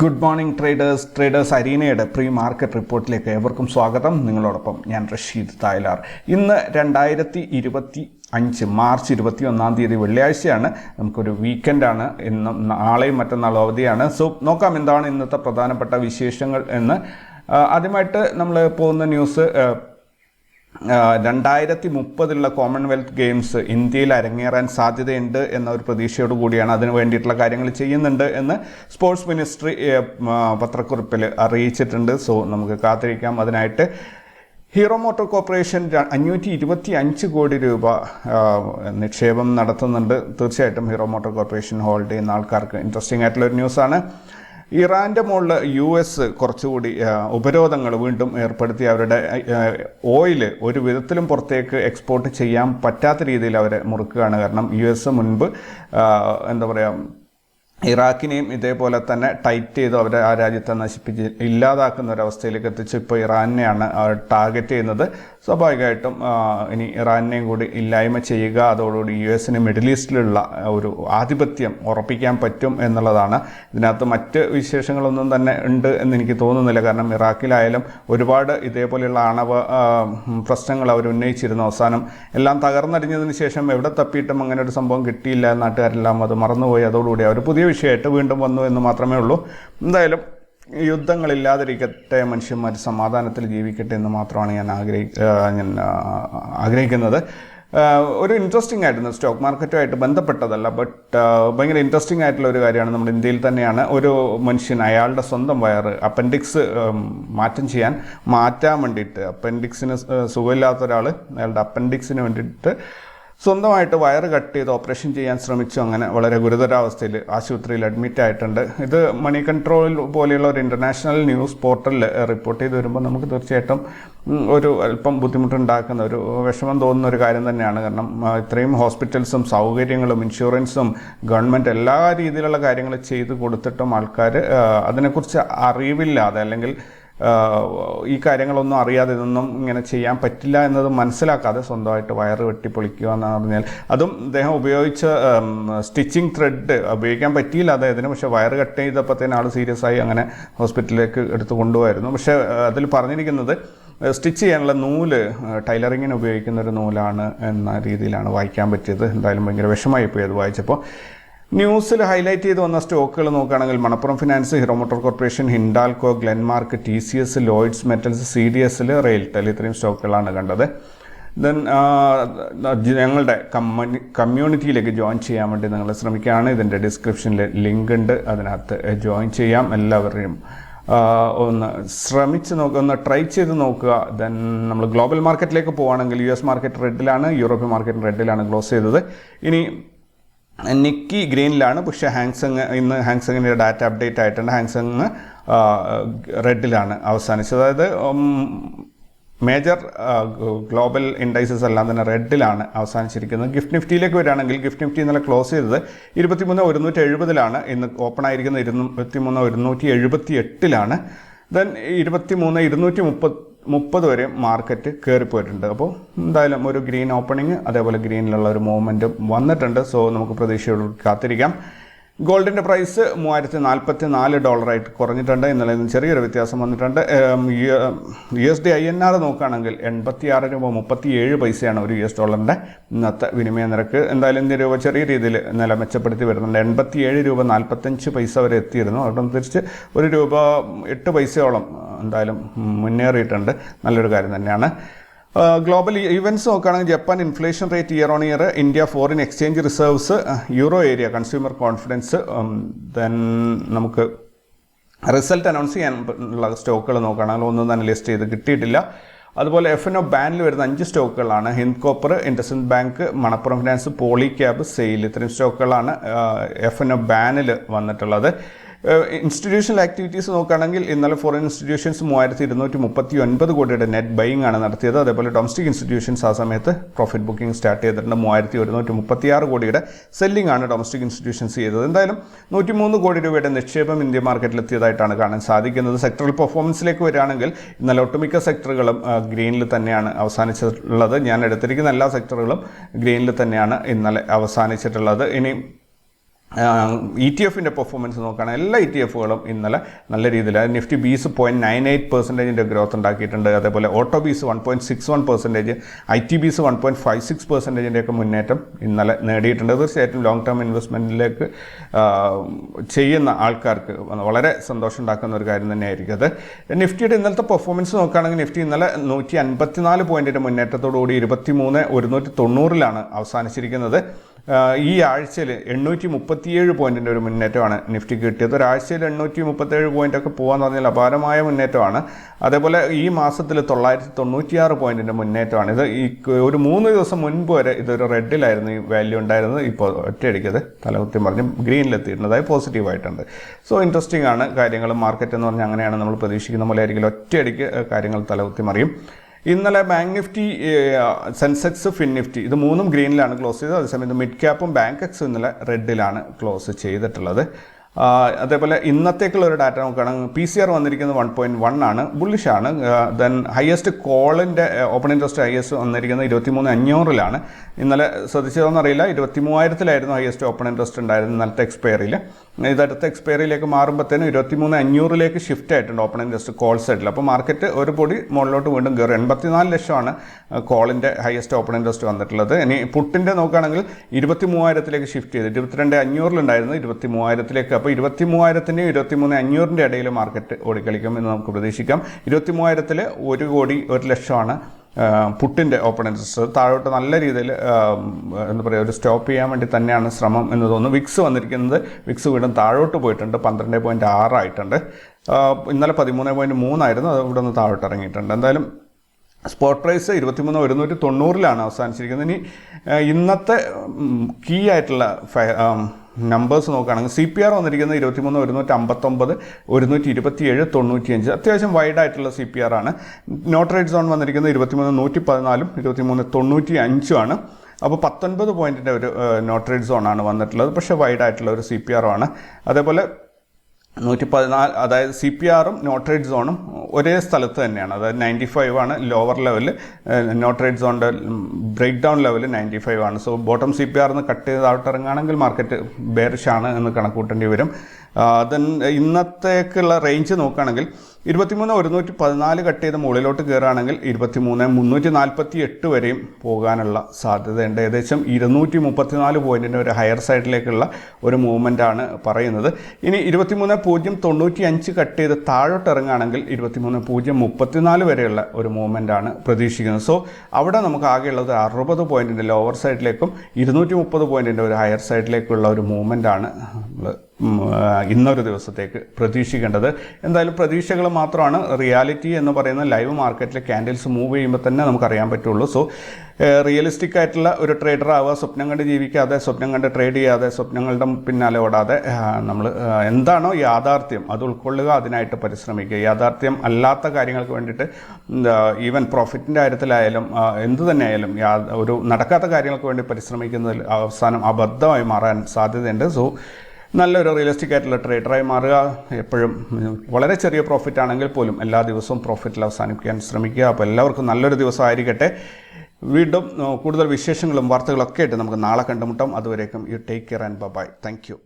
Good morning traders traders അരീനയുടെ pre market റിപ്പോർട്ടിലേക്ക് ഏവർക്കും സ്വാഗതം. നിങ്ങളോടൊപ്പം ഞാൻ റഷീദ് തായ്ലാർ. ഇന്ന് രണ്ടായിരത്തി ഇരുപത്തി അഞ്ച് മാർച്ച് ഇരുപത്തി ഒന്നാം തീയതി വെള്ളിയാഴ്ചയാണ്. നമുക്കൊരു വീക്കെൻഡാണ് ഇന്നും നാളെയും മറ്റന്നാളും അവധിയാണ്. സോ നോക്കാം എന്താണ് ഇന്നത്തെ പ്രധാനപ്പെട്ട വിശേഷങ്ങൾ എന്ന്. ആദ്യമായിട്ട് നമ്മൾ പോകുന്ന ന്യൂസ് രണ്ടായിരത്തി മുപ്പതിലുള്ള കോമൺവെൽത്ത് ഗെയിംസ് ഇന്ത്യയിൽ അരങ്ങേറാൻ സാധ്യതയുണ്ട് എന്ന ഒരു പ്രതീക്ഷയോട് കൂടിയാണ് അതിന് വേണ്ടിയിട്ടുള്ള കാര്യങ്ങൾ ചെയ്യുന്നുണ്ട് എന്ന് സ്പോർട്സ് മിനിസ്ട്രി പത്രക്കുറിപ്പിൽ അറിയിച്ചിട്ടുണ്ട്. സോ നമുക്ക് കാത്തിരിക്കാം. അതിനായിട്ട് ഹീറോ മോട്ടോർ കോർപ്പറേഷൻ അഞ്ഞൂറ്റി ഇരുപത്തി അഞ്ച് കോടി രൂപ നിക്ഷേപം നടത്തുന്നുണ്ട്. തീർച്ചയായിട്ടും ഹീറോ മോട്ടോർ കോർപ്പറേഷൻ ഹോൾഡ് ചെയ്യുന്ന ആൾക്കാർക്ക് ഇൻട്രസ്റ്റിംഗ് ആയിട്ടുള്ള ഒരു ന്യൂസാണ്. ഇറാന്റെ മുകളിൽ യു എസ് കുറച്ചുകൂടി ഉപരോധങ്ങൾ വീണ്ടും ഏർപ്പെടുത്തി അവരുടെ ഓയിൽ ഒരു വിധത്തിലും പുറത്തേക്ക് എക്സ്പോർട്ട് ചെയ്യാൻ പറ്റാത്ത രീതിയിൽ അവരെ മുറുക്കുകയാണ്. കാരണം യു എസ് മുൻപ് എന്താ പറയുക ഇറാഖിനെയും ഇതേപോലെ തന്നെ ടൈറ്റ് ചെയ്ത് അവരെ ആ രാജ്യത്തെ നശിപ്പിച്ച് ഇല്ലാതാക്കുന്ന ഒരവസ്ഥയിലേക്ക് എത്തിച്ച്. ഇപ്പോൾ ഇറാനെയാണ് ടാർഗറ്റ് ചെയ്യുന്നത്. സ്വാഭാവികമായിട്ടും ഇനി ഇറാനെയും കൂടി ഇല്ലായ്മ ചെയ്യുക അതോടുകൂടി യു എസിന് മിഡിൽ ഈസ്റ്റിലുള്ള ഒരു ആധിപത്യം ഉറപ്പിക്കാൻ പറ്റും എന്നുള്ളതാണ്. ഇതിനകത്ത് മറ്റ് വിശേഷങ്ങളൊന്നും തന്നെ ഉണ്ട് എന്ന് എനിക്ക് തോന്നുന്നില്ല. കാരണം ഇറാഖിലായാലും ഒരുപാട് ഇതേപോലെയുള്ള ആണവ പ്രശ്നങ്ങൾ അവർ ഉന്നയിച്ചിരുന്നു അവസാനം. എല്ലാം തകർന്നടിഞ്ഞതിന് ശേഷം എവിടെ തപ്പിയിട്ടും അങ്ങനെ ഒരു സംഭവം കിട്ടിയില്ല. നാട്ടുകാരെല്ലാം അത് മറന്നുപോയി. അതോടുകൂടി അവർ പുതിയ വിഷയമായിട്ട് വീണ്ടും വന്നു എന്ന് മാത്രമേ ഉള്ളൂ. എന്തായാലും യുദ്ധങ്ങളില്ലാതിരിക്കട്ടെ മനുഷ്യന്മാർ സമാധാനത്തിൽ ജീവിക്കട്ടെ എന്ന് മാത്രമാണ് ഞാൻ ആഗ്രഹി ഞാൻ ആഗ്രഹിക്കുന്നത്. ഒരു ഇൻട്രസ്റ്റിംഗ് ആയിരുന്നു സ്റ്റോക്ക് മാർക്കറ്റുമായിട്ട് ബന്ധപ്പെട്ടതല്ല ബട്ട് ഭയങ്കര ഇൻട്രസ്റ്റിംഗ് ആയിട്ടുള്ള ഒരു കാര്യമാണ് നമ്മുടെ ഇന്ത്യയിൽ തന്നെയാണ് ഒരു മനുഷ്യൻ അയാളുടെ സ്വന്തം വയറ് അപ്പൻഡിക്സ് മാറ്റം ചെയ്യാൻ മാറ്റാൻ വേണ്ടിയിട്ട് അപ്പൻഡിക്സിന് സുഖമില്ലാത്ത ഒരാൾ അയാളുടെ അപ്പൻഡിക്സിന് വേണ്ടിയിട്ട് സ്വന്തമായിട്ട് വയറ് കട്ട് ചെയ്ത് ഓപ്പറേഷൻ ചെയ്യാൻ ശ്രമിച്ചു. അങ്ങനെ വളരെ ഗുരുതരാവസ്ഥയിൽ ആശുപത്രിയിൽ അഡ്മിറ്റ് ആയിട്ടുണ്ട്. ഇത് മണി കൺട്രോൾ പോലെയുള്ള ഒരു ഇന്റർനാഷണൽ ന്യൂസ് പോർട്ടലിൽ റിപ്പോർട്ട് ചെയ്ത് വരുമ്പോൾ നമുക്ക് തീർച്ചയായിട്ടും ഒരു അല്പം ബുദ്ധിമുട്ടുണ്ടാക്കുന്ന ഒരു വിഷമം തോന്നുന്ന ഒരു കാര്യം തന്നെയാണ്. കാരണം ഇത്രയും ഹോസ്പിറ്റൽസും സൗകര്യങ്ങളും ഇൻഷുറൻസും ഗവൺമെന്റ് എല്ലാ രീതിയിലുള്ള കാര്യങ്ങൾ ചെയ്ത് കൊടുത്തിട്ടും ആൾക്കാർ അതിനെക്കുറിച്ച് അറിവില്ലാതെ അല്ലെങ്കിൽ ഈ കാര്യങ്ങളൊന്നും അറിയാതെ ഇതൊന്നും ഇങ്ങനെ ചെയ്യാൻ പറ്റില്ല എന്നത് മനസ്സിലാക്കാതെ സ്വന്തമായിട്ട് വയറ് വെട്ടിപ്പൊളിക്കുക എന്ന് പറഞ്ഞാൽ അതും അദ്ദേഹം ഉപയോഗിച്ച സ്റ്റിച്ചിങ് ത്രെഡ് ഉപയോഗിക്കാൻ പറ്റിയില്ല അദ്ദേഹത്തിന്. പക്ഷെ വയറ് കട്ട് ചെയ്തപ്പോഴത്തേന് ആൾ സീരിയസ് ആയി അങ്ങനെ ഹോസ്പിറ്റലിലേക്ക് എടുത്തു കൊണ്ടുപോയിരുന്നു. പക്ഷേ അതിൽ പറഞ്ഞിരിക്കുന്നത് സ്റ്റിച്ച് ചെയ്യാനുള്ള നൂൽ ടൈലറിങ്ങിന് ഉപയോഗിക്കുന്ന ഒരു നൂലാണ് എന്ന രീതിയിലാണ് വായിക്കാൻ പറ്റിയത്. എന്തായാലും ഭയങ്കര വിഷമായി പോയി അത് വായിച്ചപ്പോൾ. ന്യൂസിൽ ഹൈലൈറ്റ് ചെയ്ത് വന്ന സ്റ്റോക്കുകൾ നോക്കുകയാണെങ്കിൽ Manappuram finance Hero motor corporation Hindalco Glenmark T C S Lloyds metals C D എസിൽ റെയിൽടെൽ ഇത്രയും സ്റ്റോക്കുകളാണ് കണ്ടത്. ദെൻ ഞങ്ങളുടെ കമ്മനി കമ്മ്യൂണിറ്റിയിലേക്ക് ജോയിൻ ചെയ്യാൻ വേണ്ടി നിങ്ങൾ ശ്രമിക്കുകയാണ്. ഇതിന്റെ ഡിസ്ക്രിപ്ഷനിൽ ലിങ്ക് ഉണ്ട്. അതിനകത്ത് ജോയിൻ ചെയ്യാം. എല്ലാവരെയും ഒന്ന് ശ്രമിച്ച് നോക്കുക ഒന്ന് ട്രൈ ചെയ്ത് നോക്കുക. ദെൻ നമ്മൾ ഗ്ലോബൽ മാർക്കറ്റിലേക്ക് പോവുകയാണെങ്കിൽ യു എസ് മാർക്കറ്റ് റെഡിലാണ് യൂറോപ്യൻ മാർക്കറ്റ് റെഡിലാണ് ക്ലോസ് ചെയ്തത്. ഇനി നിക്കി ഗ്രീനിലാണ് പക്ഷേ ഹാങ്സങ് ഇന്ന് ഹാങ്സങ്ങിന്റെ ഡാറ്റ അപ്ഡേറ്റ് ആയിട്ടുണ്ട്. ഹാങ്സങ് റെഡിലാണ് അവസാനിച്ചത്. അതായത് മേജർ ഗ്ലോബൽ ഇൻഡൈസസ് എല്ലാം തന്നെ റെഡിലാണ് അവസാനിച്ചിരിക്കുന്നത്. ഗിഫ്റ്റ് നിഫ്റ്റിയിലേക്ക് വരികയാണെങ്കിൽ ഗിഫ്റ്റ് നിഫ്റ്റി ഇന്നലെ ക്ലോസ് ചെയ്തത് ഇരുപത്തിമൂന്ന് ഒരുന്നൂറ്റി എഴുപതിലാണ് ഇന്ന് ഓപ്പൺ ആയിരിക്കുന്നത് ഇരുപത്തിമൂന്ന് ഒരുന്നൂറ്റി എഴുപത്തി എട്ടിലാണ് ദെൻ ഇരുപത്തിമൂന്ന് ഇരുന്നൂറ്റി മുപ്പത് മുപ്പത് വരെ മാർക്കറ്റ് കയറിപ്പോയിട്ടുണ്ട് അപ്പോൾ എന്തായാലും ഒരു ഗ്രീൻ ഓപ്പണിങ് അതേപോലെ ഗ്രീനിലുള്ള ഒരു മൂവ്മെന്റും വന്നിട്ടുണ്ട്. സോ നമുക്ക് പ്രതീക്ഷയോട് കാത്തിരിക്കാം. ഗോൾഡിന്റെ പ്രൈസ് മൂവായിരത്തി നാൽപ്പത്തി നാല് ഡോളറായിട്ട് കുറഞ്ഞിട്ടുണ്ട്. ഇന്നലെ ഇന്ന് ചെറിയൊരു വ്യത്യാസം വന്നിട്ടുണ്ട്. U S D I N R നോക്കുകയാണെങ്കിൽ എൺപത്തി ആറ് രൂപ മുപ്പത്തി ഏഴ് പൈസയാണ് ഒരു യു എസ് ഡോളറിന്റെ ഇന്നത്തെ വിനിമയ നിരക്ക്. എന്തായാലും ഇന്ത്യ രൂപ ചെറിയ രീതിയിൽ നില മെച്ചപ്പെടുത്തി വരുന്നുണ്ട്. എൺപത്തി ഏഴ് രൂപ നാൽപ്പത്തഞ്ച് പൈസ വരെ എത്തിയിരുന്നു. അതനുസരിച്ച് ഒരു രൂപ എട്ട് പൈസയോളം എന്തായാലും മുന്നേറിയിട്ടുണ്ട്. നല്ലൊരു കാര്യം തന്നെയാണ്. ഗ്ലോബൽ ഇവന്റ്സ് നോക്കുകയാണെങ്കിൽ Japan inflation rate year on year India foreign exchange reserves euro area consumer confidence then നമുക്ക് റിസൾട്ട് അനൗൺസ് ചെയ്യാൻ ഉള്ള സ്റ്റോക്കുകൾ നോക്കുകയാണെങ്കിൽ ഒന്നും തന്നെ ലിസ്റ്റ് ചെയ്ത് കിട്ടിയിട്ടില്ല. അതുപോലെ എഫ് എൻ ഒ ബാനിൽ വരുന്ന അഞ്ച് സ്റ്റോക്കുകളാണ് Hind copper Indus bank Manappuram finance Polycab SAIL ഇത്രയും സ്റ്റോക്കുകളാണ് എഫ് എൻ ഒ ബാനിൽ വന്നിട്ടുള്ളത്. ഇൻസ്റ്റിറ്റ്യൂഷണൽ ആക്ടിവിറ്റീസ് നോക്കുകയാണെങ്കിൽ ഇന്നലെ ഫോറിൻ ഇൻസ്റ്റിറ്റ്യൂഷൻസ് മൂവായിരത്തി ഇരുന്നൂറ്റി മുപ്പത്തി ഒൻപത് കോടിയുടെ നെറ്റ് ബൈങ് ആണ് നടത്തിയത്. അതേപോലെ ഡൊമസ്റ്റിക് ഇൻസ്റ്റിറ്റ്യൂഷൻസ് ആ സമയത്ത് പ്രോഫിറ്റ് ബുക്കിംഗ് സ്റ്റാർട്ട് ചെയ്തിട്ടുണ്ട്. മൂവായിരത്തി ഒരുന്നൂറ്റി മുപ്പത്തി ആറ് കോടിയുടെ സെല്ലിംഗ് ആണ് ഡൊമസ്റ്റിക് ഇൻസ്റ്റിറ്റ്യൂഷൻസ് ചെയ്തത്. എന്തായാലും നൂറ്റി മൂന്ന് കോടി രൂപയുടെ നിക്ഷേപം ഇന്ത്യ മാർക്കറ്റിൽ എത്തിയതായിട്ടാണ് കാണാൻ സാധിക്കുന്നത്. സെക്ടറൽ പെർഫോമൻസിലേക്ക് വരികയാണെങ്കിൽ ഇന്നലെ ഒട്ടുമിക്ക സെക്ടറുകളും ഗ്രീനിൽ തന്നെയാണ് അവസാനിച്ചിട്ടുള്ളത്. ഞാൻ എടുത്തിരിക്കുന്ന എല്ലാ സെക്ടറുകളും ഗ്രീനിൽ തന്നെയാണ് ഇന്നലെ അവസാനിച്ചിട്ടുള്ളത്. ഇനി ഇ ടി എഫിന്റെ പെർഫോമൻസ് നോക്കുകയാണെങ്കിൽ എല്ലാ ഇ ടി എഫുകളും ഇന്നലെ നല്ല രീതിയിൽ Nifty BeES point nine eight പെർസെന്റേജിന്റെ growth ഉണ്ടാക്കിയിട്ടുണ്ട്. അതേപോലെ auto BeES one point six one percentage I T BeES one point five six പെർസെന്റേജിന്റെയൊക്കെ മുന്നേറ്റം ഇന്നലെ നേടിയിട്ടുണ്ട്. തീർച്ചയായിട്ടും ലോങ് ടേം ഇൻവെസ്റ്റ്മെന്റിലേക്ക് ചെയ്യുന്ന ആൾക്കാർക്ക് വളരെ സന്തോഷം ഉണ്ടാക്കുന്ന ഒരു കാര്യം തന്നെയായിരിക്കും അത്. നിഫ്റ്റിയുടെ ഇന്നലത്തെ പെർഫോമൻസ് നോക്കുകയാണെങ്കിൽ നിഫ്റ്റി ഇന്നലെ നൂറ്റി അൻപത്തിനാല് പോയിന്റിന്റെ മുന്നേറ്റത്തോടുകൂടി ഇരുപത്തി മൂന്ന് ഒരുന്നൂറ്റി തൊണ്ണൂറിലാണ് അവസാനിച്ചിരിക്കുന്നത്. ഈ ആഴ്ചയിൽ എണ്ണൂറ്റി മുപ്പത്തിയേഴ് പോയിന്റിന്റെ ഒരു മുന്നേറ്റമാണ് നിഫ്റ്റി കിട്ടിയത്. ഒരാഴ്ചയിൽ എണ്ണൂറ്റി പോയിന്റ് ഒക്കെ പോകാന്ന് പറഞ്ഞാൽ അപാരമായ മുന്നേറ്റമാണ്. അതേപോലെ ഈ മാസത്തിൽ തൊള്ളായിരത്തി തൊണ്ണൂറ്റിയാറ് പോയിന്റിന്റെ മുന്നേറ്റമാണ്. ഇത് ഈ ഒരു മൂന്ന് ദിവസം മുൻപ് വരെ ഇതൊരു റെഡിലായിരുന്നു ഈ വാല്യൂ ഉണ്ടായിരുന്നത്. ഇപ്പോൾ ഒറ്റയടിക്കത് തലകുത്തി പറഞ്ഞ് ഗ്രീനിലെത്തിയിരുന്നതായി പോസിറ്റീവായിട്ടുണ്ട്. സോ ഇൻട്രസ്റ്റിംഗ് ആണ് കാര്യങ്ങൾ മാർക്കറ്റ് എന്ന് പറഞ്ഞാൽ അങ്ങനെയാണ് നമ്മൾ പ്രതീക്ഷിക്കുന്ന പോലെ ആയിരിക്കും ഒറ്റയടിക്ക് കാര്യങ്ങൾ തലകുത്തി മറിയും. ഇന്നലെ ബാങ്ക് നിഫ്റ്റി സെൻസെക്സ് ഫിൻ നിഫ്റ്റി ഇത് മൂന്നും ഗ്രീനിലാണ് ക്ലോസ് ചെയ്തത്. അതേസമയം മിഡ് ക്യാപ്പും ബാങ്ക് എക്സും ഇന്നലെ റെഡിലാണ് ക്ലോസ് ചെയ്തിട്ടുള്ളത്. അതേപോലെ ഇന്നത്തേക്കുള്ള ഒരു ഡാറ്റ നോക്കുകയാണെങ്കിൽ പി സി ആർ വന്നിരിക്കുന്നത് വൺ പോയിന്റ് വൺ ആണ് ബുള്ളിഷ് ആണ്. ദെൻ ഹയസ്റ്റ് കോളിന്റെ ഓപ്പൺ ഇൻട്രസ്റ്റ് ഹയസ്റ്റ് വന്നിരിക്കുന്നത് ഇരുപത്തിമൂന്ന് അഞ്ഞൂറിലാണ്. ഇന്നലെ ശ്രദ്ധിച്ചതെന്ന് അറിയില്ല ഇരുപത്തി മൂവായിരത്തിലായിരുന്നു ഹയസ്റ്റ് ഓപ്പൺ ഇൻട്രസ്റ്റ് ഉണ്ടായിരുന്നത് ഇന്നലത്തെ എക്സ്പയറിയിൽ ഇതടുത്ത എക്സ്പയറിയിലേക്ക് മാറുമ്പോഴത്തേനും ഇരുപത്തിമൂന്ന് അഞ്ഞൂറിലേക്ക് ഷിഫ്റ്റ് ആയിട്ടുണ്ട് ഓപ്പൺ ഇൻട്രസ്റ്റ് കോൾ സൈഡിൽ അപ്പോൾ മാർക്കറ്റ് ഒരു പൊടി മുകളിലോട്ട് വീണ്ടും കയറും എൺപത്തിനാല് ലക്ഷമാണ് കോളിന്റെ ഹയസ്റ്റ് ഓപ്പൺ ഇൻട്രസ്റ്റ് വന്നിട്ടുള്ളത്. ഇനി പുട്ടിന്റെ നോക്കുകയാണെങ്കിൽ ഇരുപത്തി മൂവായിരത്തിലേക്ക് ഷിഫ്റ്റ് ചെയ്ത്. ഇരുപത്തിരണ്ട് അഞ്ഞൂറിലുണ്ടായിരുന്നു ഇരുപത്തി മൂവായിരത്തിലേക്ക് അപ്പോൾ ഇരുപത്തി മൂവായിരത്തിന്റെയും ഇരുപത്തി മൂന്ന് അഞ്ഞൂറിന്റെ ഇടയിൽ മാർക്കറ്റ് ഓടിക്കളിക്കും എന്ന് നമുക്ക് പ്രതീക്ഷിക്കാം. ഇരുപത്തി മൂവായിരത്തിൽ ഒരു കോടി ഒരു ലക്ഷമാണ് പുട്ടിന്റെ ഓപ്പൺ താഴോട്ട് നല്ല രീതിയിൽ എന്താ പറയുക ഒരു സ്റ്റോപ്പ് ചെയ്യാൻ വേണ്ടി തന്നെയാണ് ശ്രമം എന്ന് തോന്നുന്നു. വിക്സ് വന്നിരിക്കുന്നത് വിക്സ് വീണ്ടും താഴോട്ട് പോയിട്ടുണ്ട്. പന്ത്രണ്ട് പോയിന്റ് ആറായിട്ടുണ്ട് ഇന്നലെ പതിമൂന്ന് പോയിന്റ് മൂന്നായിരുന്നു. അത് ഇവിടെ നിന്ന് താഴോട്ട് ഇറങ്ങിയിട്ടുണ്ട്. എന്തായാലും സ്പോട്ട് പ്രൈസ് ഇരുപത്തിമൂന്ന് ഒരുന്നൂറ്റി തൊണ്ണൂറിലാണ് അവസാനിച്ചിരിക്കുന്നത്. ഇനി ഇന്നത്തെ കീ ആയിട്ടുള്ള നമ്പേഴ്സ് നോക്കുകയാണെങ്കിൽ സി പി ആർ വന്നിരിക്കുന്നത് ഇരുപത്തിമൂന്ന് ഒരുന്നൂറ്റി അമ്പത്തൊമ്പത് ഒരുന്നൂറ്റി ഇരുപത്തിയേഴ് തൊണ്ണൂറ്റിയഞ്ച്. അത്യാവശ്യം വൈഡ് ആയിട്ടുള്ള സി പി ആർ ആണ്. നോട്ട് റേറ്റ് സോൺ വന്നിരിക്കുന്നത് ഇരുപത്തിമൂന്ന് നൂറ്റി പതിനാലും ഇരുപത്തിമൂന്ന് തൊണ്ണൂറ്റി ആണ്. അപ്പോൾ പത്തൊൻപത് പോയിന്റിന്റെ ഒരു നോട്ട് റേറ്റ് ആണ് വന്നിട്ടുള്ളത്. പക്ഷേ വൈഡ് ആയിട്ടുള്ള ഒരു സി പി ആർ ആണ്. അതേപോലെ നൂറ്റി പതിനാല് അതായത് സി പി ആറും റേറ്റ് സോണും ഒരേ സ്ഥലത്ത് തന്നെയാണ്. അതായത് നയന്റി ഫൈവ് ആണ് ലോവർ നോട്ട് റേറ്റ് സോണിന്റെ break down level ninety five ആണ് സോ ബോട്ടം സി പി ആറിന്ന് കട്ട് ചെയ്ത് ഇറങ്ങുകയാണെങ്കിൽ മാർക്കറ്റ് ബെയറിഷ് ആണ് എന്ന് കണക്കൂട്ടേണ്ടി വരും. ദെൻ ഇന്നത്തേക്കുള്ള റേഞ്ച് നോക്കുകയാണെങ്കിൽ ഇരുപത്തിമൂന്ന് ഒരുന്നൂറ്റി പതിനാല് കട്ട് ചെയ്ത് മുകളിലോട്ട് കയറുകയാണെങ്കിൽ ഇരുപത്തിമൂന്ന് മുന്നൂറ്റി നാൽപ്പത്തി എട്ട് വരെയും പോകാനുള്ള സാധ്യതയുണ്ട്. ഏകദേശം ഇരുന്നൂറ്റി മുപ്പത്തിനാല് പോയിന്റിന്റെ ഒരു ഹയർ സൈഡിലേക്കുള്ള ഒരു മൂവ്മെന്റ് ആണ് പറയുന്നത്. ഇനി ഇരുപത്തിമൂന്ന് പൂജ്യം തൊണ്ണൂറ്റി അഞ്ച് കട്ട് ചെയ്ത് താഴോട്ട് ഇറങ്ങുകയാണെങ്കിൽ ഇരുപത്തിമൂന്ന് പൂജ്യം മുപ്പത്തിനാല് വരെയുള്ള ഒരു മൂവ്മെന്റ് ആണ് പ്രതീക്ഷിക്കുന്നത്. സോ അവിടെ നമുക്ക് ആകെയുള്ളത് അറുപത് പോയിന്റിന്റെ ലോവർ സൈഡിലേക്കും ഇരുന്നൂറ്റി മുപ്പത് പോയിന്റിന്റെ ഒരു ഹയർ സൈഡിലേക്കുള്ള ഒരു മൂവ്മെന്റ് ആണ് നമ്മൾ ഇന്നൊരു ദിവസത്തേക്ക് പ്രതീക്ഷിക്കേണ്ടത്. എന്തായാലും പ്രതീക്ഷകൾ മാത്രമാണ്. റിയാലിറ്റി എന്ന് പറയുന്ന ലൈവ് മാർക്കറ്റിലെ ക്യാൻഡിൽസ് മൂവ് ചെയ്യുമ്പോൾ തന്നെ നമുക്കറിയാൻ പറ്റുള്ളൂ. സോ റിയലിസ്റ്റിക് ആയിട്ടുള്ള ഒരു ട്രേഡർ ആവുക സ്വപ്നം കണ്ട് ജീവിക്കാതെ സ്വപ്നം കണ്ട് ട്രേഡ് ചെയ്യാതെ സ്വപ്നങ്ങളുടെ പിന്നാലെ ഓടാതെ നമ്മൾ എന്താണോ യാഥാർത്ഥ്യം അത് ഉൾക്കൊള്ളുക അതിനായിട്ട് പരിശ്രമിക്കുക. യാഥാർത്ഥ്യം അല്ലാത്ത കാര്യങ്ങൾക്ക് വേണ്ടിയിട്ട് ഈവൻ പ്രോഫിറ്റിന്റെ കാര്യത്തിലായാലും എന്ത് തന്നെയായാലും ഒരു നടക്കാത്ത കാര്യങ്ങൾക്ക് വേണ്ടി പരിശ്രമിക്കുന്നതിൽ അവസാനം അബദ്ധമായി മാറാൻ സാധ്യതയുണ്ട്. സോ നല്ലൊരു റിയലിസ്റ്റിക് ആയിട്ടുള്ള ട്രേഡറായി മാറുക. എപ്പോഴും വളരെ ചെറിയ പ്രോഫിറ്റ് ആണെങ്കിൽ പോലും എല്ലാ ദിവസവും പ്രോഫിറ്റിൽ അവസാനിപ്പിക്കാൻ ശ്രമിക്കുക. അപ്പോൾ എല്ലാവർക്കും നല്ലൊരു ദിവസം ആയിരിക്കട്ടെ വീണ്ടും കൂടുതൽ വിശേഷങ്ങളും വാർത്തകളൊക്കെ ആയിട്ട് നമുക്ക് നാളെ കണ്ടുമുട്ടാം. അതുവരേക്കും you take care and bye thank you